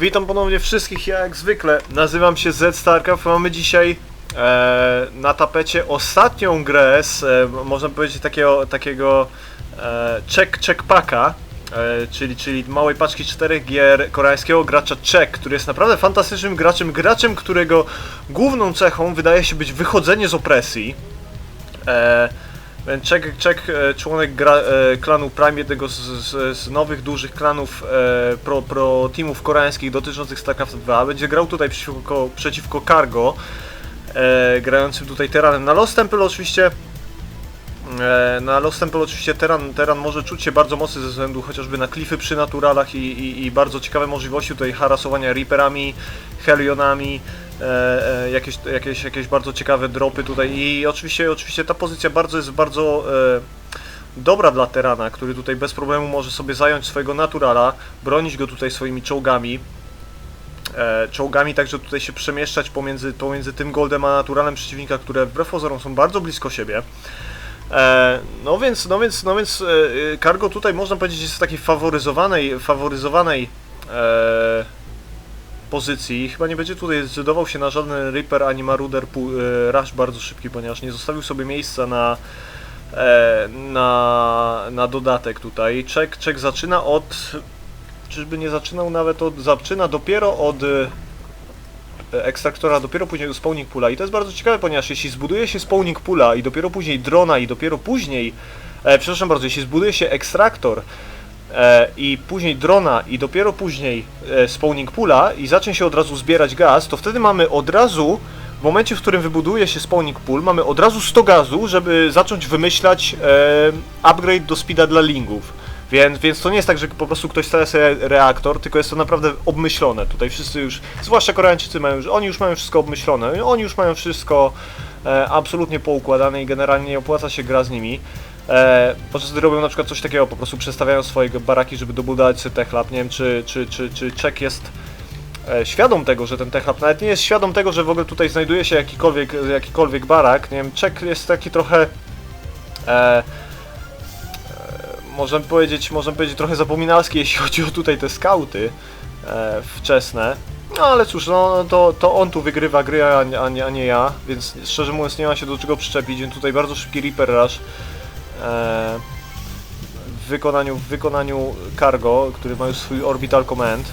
Witam ponownie wszystkich, ja jak zwykle nazywam się Z Starcraft. Mamy dzisiaj e, na tapecie ostatnią grę z, e, można powiedzieć, takiego, takiego e, check, check packa, e, czyli, czyli małej paczki czterech gier koreańskiego gracza Czech, który jest naprawdę fantastycznym graczem, graczem, którego główną cechą wydaje się być wychodzenie z opresji. E, Czek, Czek, e, członek gra, e, klanu Prime, jednego z, z, z nowych, dużych klanów e, pro, pro teamów koreańskich dotyczących StarCraft 2, będzie grał tutaj przeciwko, przeciwko Cargo, e, grającym tutaj Teranem. Na Lost Temple oczywiście e, na Lost Temple oczywiście Teran, Teran może czuć się bardzo mocny ze względu chociażby na klify przy naturalach i, i, i bardzo ciekawe możliwości tutaj harasowania Reaperami, Helionami, jakieś, jakieś, jakieś bardzo ciekawe dropy tutaj i oczywiście, oczywiście ta pozycja bardzo jest bardzo e, dobra dla Terana, który tutaj bez problemu może sobie zająć swojego naturala, bronić go tutaj swoimi czołgami, e, czołgami, także tutaj się przemieszczać pomiędzy, pomiędzy tym goldem a naturalem przeciwnika, które wbrew pozorom są bardzo blisko siebie. E, no więc, no więc, no więc e, e, Cargo tutaj można powiedzieć jest w takiej faworyzowanej, faworyzowanej e, pozycji. Chyba nie będzie tutaj zdecydował się na żaden Reaper ani Maruder e, Rush bardzo szybki, ponieważ nie zostawił sobie miejsca na e, na, na dodatek tutaj. Czek, czek zaczyna od czyżby nie zaczynał nawet od zaczyna dopiero od e, ekstraktora, dopiero później spawning pula i to jest bardzo ciekawe, ponieważ jeśli zbuduje się spawning pula i dopiero później drona i dopiero później e, przepraszam bardzo, jeśli zbuduje się ekstraktor i później drona i dopiero później e, spawning pula i zacznie się od razu zbierać gaz, to wtedy mamy od razu w momencie, w którym wybuduje się spawning pool, mamy od razu 100 gazu, żeby zacząć wymyślać e, upgrade do speeda dla lingów. Więc, więc to nie jest tak, że po prostu ktoś stawia sobie reaktor, tylko jest to naprawdę obmyślone. Tutaj wszyscy już, zwłaszcza Koreańczycy mają oni już mają wszystko obmyślone, oni już mają wszystko e, absolutnie poukładane i generalnie nie opłaca się gra z nimi. E, podczas gdy robią na przykład coś takiego, po prostu przestawiają swoje baraki, żeby dobudować sobie techlab. Nie wiem, czy, czy, czy, czy Czech jest e, świadom tego, że ten techlab nawet nie jest świadom tego, że w ogóle tutaj znajduje się jakikolwiek, jakikolwiek barak. Nie wiem, Czech jest taki trochę. E, e, możemy powiedzieć, możemy powiedzieć trochę zapominalski, jeśli chodzi o tutaj te skauty e, wczesne. No ale cóż, no to, to on tu wygrywa gry, a, a, nie, a nie ja, więc szczerze mówiąc nie ma się do czego przyczepić. Tutaj bardzo szybki Reaper Rush w wykonaniu, w wykonaniu Cargo, który ma już swój Orbital Command.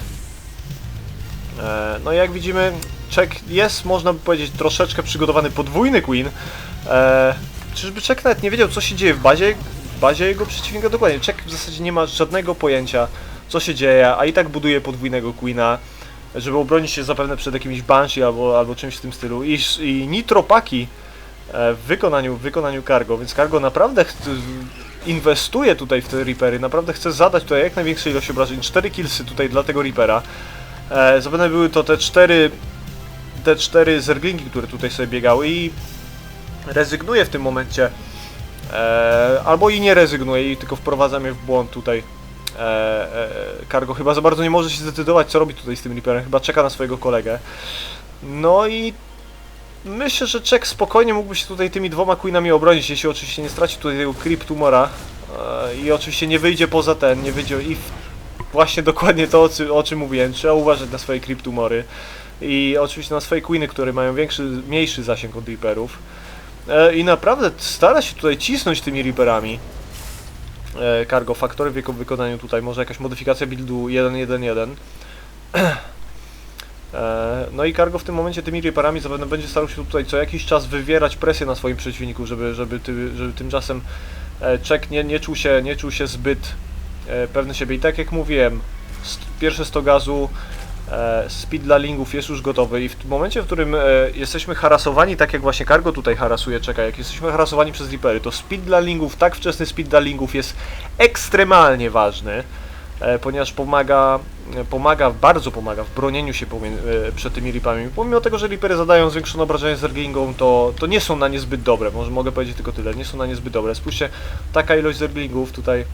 E, no i jak widzimy, Czech jest, można by powiedzieć, troszeczkę przygotowany podwójny Queen. E, czyżby Czech nawet nie wiedział, co się dzieje w bazie, w bazie jego przeciwnika dokładnie. Czech w zasadzie nie ma żadnego pojęcia, co się dzieje, a i tak buduje podwójnego Queena, żeby obronić się zapewne przed jakimś Banshee albo, albo czymś w tym stylu. I, i Nitropaki e, w wykonaniu, w wykonaniu Cargo, więc Cargo naprawdę inwestuje tutaj w te Reapery, naprawdę chce zadać tutaj jak największej ilość obrażeń. 4 killsy tutaj dla tego Reapera. E, zapewne były to te cztery te cztery zerglingi, które tutaj sobie biegały i rezygnuje w tym momencie e, albo i nie rezygnuje i tylko wprowadzam je w błąd tutaj e, e, Cargo chyba za bardzo nie może się zdecydować co robi tutaj z tym Reaperem, chyba czeka na swojego kolegę no i myślę, że Czech spokojnie mógłby się tutaj tymi dwoma Queenami obronić, jeśli oczywiście nie straci tutaj tego Creep Tumora e, i oczywiście nie wyjdzie poza ten, nie wyjdzie i właśnie dokładnie to o, czym- mówiłem, trzeba uważać na swoje Creep Tumory i oczywiście na swoje Queeny, które mają większy, mniejszy zasięg od Reaperów. E, i naprawdę stara się tutaj cisnąć tymi Reaperami. E, Cargo Factory w jego wykonaniu tutaj, może jakaś modyfikacja buildu 1.1.1 E, No i Cargo w tym momencie tymi Reaperami zapewne będzie starał się tutaj co jakiś czas wywierać presję na swoim przeciwniku, żeby, żeby, ty, żeby tymczasem e, Czech nie, nie, czuł się, nie czuł się zbyt e, pewny siebie. I tak jak mówiłem, pierwsze 100 gazu, e, speed dla lingów jest już gotowy i w momencie, w którym e, jesteśmy harasowani, tak jak właśnie Cargo tutaj harasuje, czeka, jak jesteśmy harasowani przez Reapery, to speed dla lingów, tak wczesny speed dla lingów jest ekstremalnie ważny e, ponieważ pomaga, e, pomaga, bardzo pomaga w bronieniu się e, przed tymi ripami. Pomimo tego, że ripery zadają zwiększone obrażenia zerglingą, to, to nie są na nie zbyt dobre, może mogę powiedzieć tylko tyle, nie są na nie zbyt dobre. Spójrzcie, taka ilość zerglingów tutaj,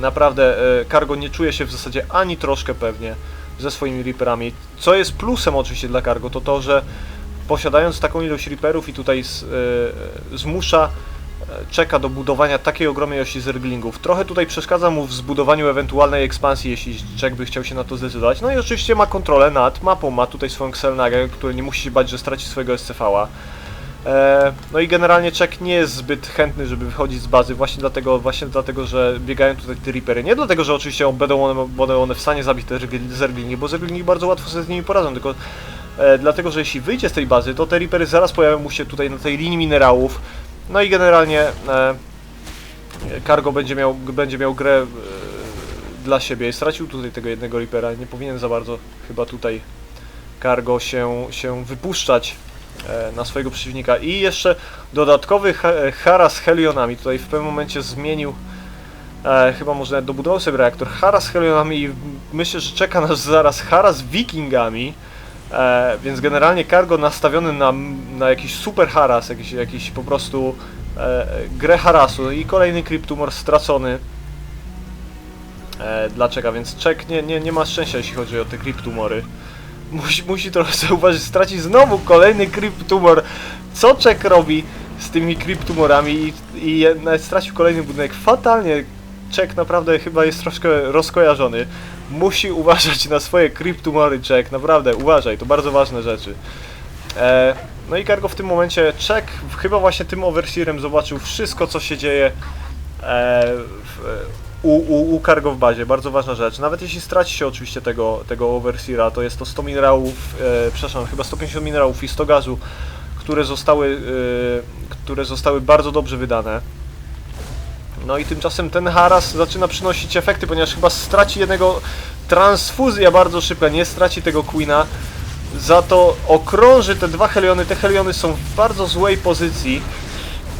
naprawdę e, Cargo nie czuje się w zasadzie ani troszkę pewnie ze swoimi riperami. Co jest plusem oczywiście dla Cargo, to to, że posiadając taką ilość riperów i tutaj z, e, zmusza czeka do budowania takiej ogromnej ilości zerglingów. Trochę tutaj przeszkadza mu w zbudowaniu ewentualnej ekspansji, jeśli Czech by chciał się na to zdecydować. No i oczywiście ma kontrolę nad mapą, ma tutaj swoją Xelnagę, który nie musi się bać, że straci swojego SCV-a. E, No i generalnie Czech nie jest zbyt chętny, żeby wychodzić z bazy, właśnie dlatego, właśnie dlatego że biegają tutaj te Reapery. Nie dlatego, że oczywiście będą one, będą one w stanie zabić te zergli- zerglingi, bo zerglingi bardzo łatwo sobie z nimi poradzą, tylko e, dlatego, że jeśli wyjdzie z tej bazy, to te Reapery zaraz pojawią mu się tutaj na tej linii minerałów, no i generalnie e, Cargo będzie miał, będzie miał grę e, dla siebie. Stracił tutaj tego jednego Reapera, nie powinien za bardzo chyba tutaj Cargo się, się wypuszczać e, na swojego przeciwnika. I jeszcze dodatkowy ha Hara z Helionami. Tutaj w pewnym momencie zmienił, chyba może dobudował sobie reaktor. Hara z Helionami i myślę, że czeka nas zaraz Hara z Wikingami. E, więc generalnie cargo nastawiony na, na jakiś super haras, jakiś, jakiś po prostu e, grę harasu i kolejny Cryptumor stracony e, więc Czek nie, nie, nie ma szczęścia jeśli chodzi o te Cryptumory. Musi, musi trochę zauważyć, straci znowu kolejny Cryptumor. Co Czek robi z tymi Cryptumorami i, i stracił kolejny budynek. Fatalnie Czek naprawdę chyba jest troszkę rozkojarzony. Musi uważać na swoje Cryptumory Czek, naprawdę uważaj, to bardzo ważne rzeczy. E, no i Cargo w tym momencie, Czek chyba właśnie tym overseerem zobaczył wszystko co się dzieje e, w, u, u, u Cargo w bazie, bardzo ważna rzecz. Nawet jeśli straci się oczywiście tego, tego overseera, to jest to 100 minerałów, e, przepraszam, chyba 150 minerałów i 100 gazu, które zostały, e, które zostały bardzo dobrze wydane. No i tymczasem ten haras zaczyna przynosić efekty, ponieważ chyba straci jednego transfuzja bardzo szybko, nie straci tego Queena. Za to okrąży te dwa heliony. Te heliony są w bardzo złej pozycji.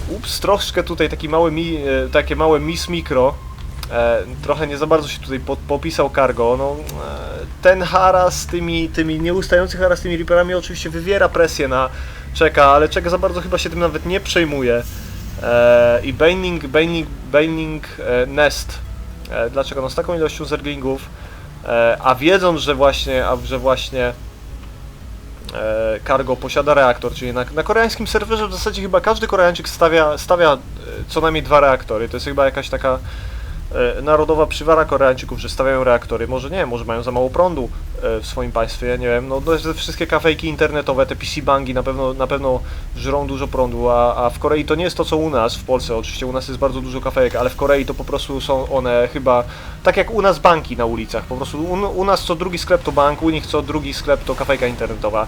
Ups, troszkę tutaj taki mały mi, e, takie małe miss mikro. E, trochę nie za bardzo się tutaj po, popisał cargo. No, e, ten haras tymi, tymi nieustający haras tymi Reaperami oczywiście wywiera presję na Czeka, ale Czeka za bardzo chyba się tym nawet nie przejmuje. E, I Baining, Baining, Baining e, Nest. E, dlaczego? No z taką ilością zerglingów, a wiedząc, że właśnie, a że właśnie Cargo posiada reaktor, czyli na, na koreańskim serwerze w zasadzie chyba każdy Koreańczyk stawia, stawia co najmniej dwa reaktory. To jest chyba jakaś taka narodowa przywara Koreańczyków, że stawiają reaktory. Może nie, może mają za mało prądu e, w swoim państwie, ja nie wiem. No, no te wszystkie kafejki internetowe, te PC bangi na pewno, na pewno żrą dużo prądu, a, a w Korei to nie jest to co u nas, w Polsce oczywiście u nas jest bardzo dużo kafejek, ale w Korei to po prostu są one chyba tak jak u nas banki na ulicach. Po prostu u, u nas co drugi sklep to bank, u nich co drugi sklep to kafejka internetowa.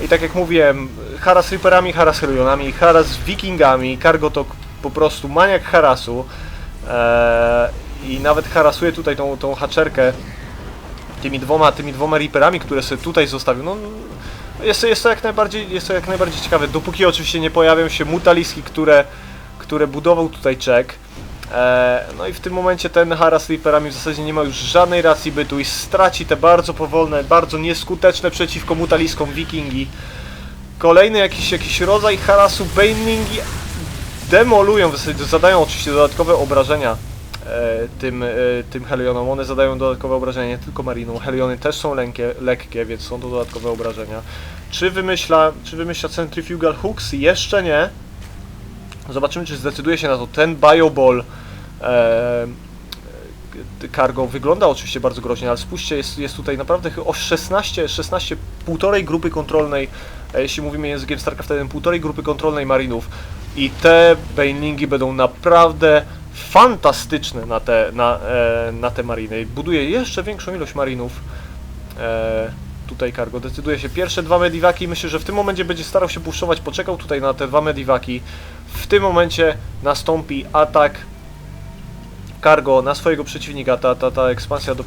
I tak jak mówiłem, hara z Reaperami, hara z Helionami, hara z Wikingami, Cargo to po prostu maniak harasu. Eee, I nawet harasuje tutaj tą, tą haczerkę tymi dwoma, tymi dwoma Reaperami, które sobie tutaj zostawił. No, jest, jest, to jak najbardziej, jest to jak najbardziej ciekawe, dopóki oczywiście nie pojawią się mutaliski, które, które budował tutaj Czek. E, no i w tym momencie ten haras z Reaperami w zasadzie nie ma już żadnej racji bytu i straci te bardzo powolne, bardzo nieskuteczne przeciwko mutaliskom wikingi. Kolejny jakiś, jakiś rodzaj harasu Banelingi demolują, w zasadzie zadają oczywiście dodatkowe obrażenia e, tym, e, tym Helionom. One zadają dodatkowe obrażenia nie tylko Mariną. Heliony też są lekkie, lekkie, więc są to dodatkowe obrażenia. Czy wymyśla, czy wymyśla Centrifugal Hooks? Jeszcze nie. Zobaczymy, czy zdecyduje się na to. Ten Bioball e, Cargo wygląda oczywiście bardzo groźnie, ale spójrzcie, jest, jest tutaj naprawdę o 16, 16, półtorej grupy kontrolnej, e, jeśli mówimy językiem StarCraft 1, półtorej grupy kontrolnej marinów i te Banelingi będą naprawdę fantastyczne na te, na, e, na te mariny. Buduje jeszcze większą ilość marinów. E, tutaj Cargo decyduje się. Pierwsze dwa mediwaki, myślę, że w tym momencie będzie starał się puszować, poczekał tutaj na te dwa mediwaki. W tym momencie nastąpi atak Cargo na swojego przeciwnika, ta, ta, ta ekspansja do